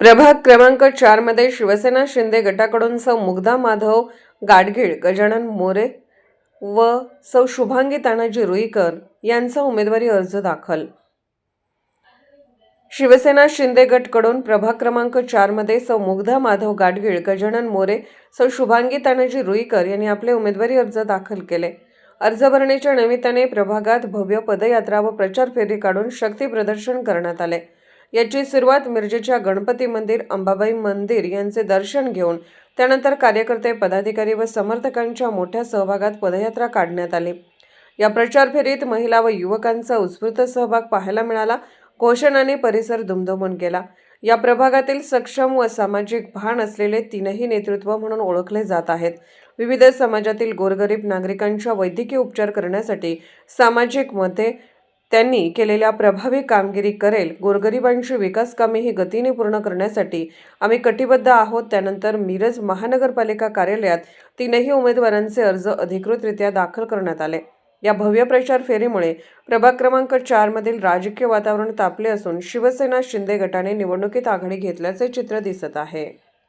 प्रभाग क्रमांक चारमध्ये शिवसेना शिंदे गटाकडून सौ मुग्धा माधव गाडगीळ गजानन मोरे व सौ शुभांगी तानाजी रुईकर यांचा उमेदवारी अर्ज दाखल. शिवसेना शिंदे गटकडून प्रभाग क्रमांक चारमध्ये सौ मुग्धा माधव गाडगीळ गजानन मोरे सौ शुभांगी तानाजी रुईकर यांनी आपले उमेदवारी अर्ज दाखल केले. अर्ज भरण्याच्या निमित्ताने प्रभागात भव्य पदयात्रा व प्रचार फेरी काढून शक्ती प्रदर्शन करण्यात आले. याची सुरुवात मिरजेच्या गणपती मंदिर अंबाबाई मंदिर यांचे दर्शन घेऊन त्यानंतर कार्यकर्ते पदाधिकारी व समर्थकांच्या मोठ्या सहभागात पदयात्रा काढण्यात आली. या प्रचार फेरीत महिला व युवकांचा उत्स्फूर्त सहभाग पाहायला मिळाला. घोषणाने परिसर दुमदुमून गेला या प्रभागातील सक्षम व सामाजिक भान असलेले तीनही नेतृत्व म्हणून ओळखले जात आहेत. विविध समाजातील गोरगरीब नागरिकांच्या वैद्यकीय उपचार करण्यासाठी सामाजिक मते त्यांनी केलेल्या प्रभावी कामगिरी करेल गोरगरिबांची विकास कामे ही गतीने पूर्ण करण्यासाठी आम्ही कटिबद्ध आहोत. त्यानंतर मिरज महानगरपालिका कार्यालयात तीनही उमेदवारांचे अर्ज अधिकृतरित्या दाखल करण्यात आले. या भव्य प्रचार फेरीमुळे प्रभाग क्रमांक चारमधील राजकीय वातावरण तापले असून शिवसेना शिंदे गटाने निवडणुकीत आघाडी घेतल्याचे चित्र दिसत आहे.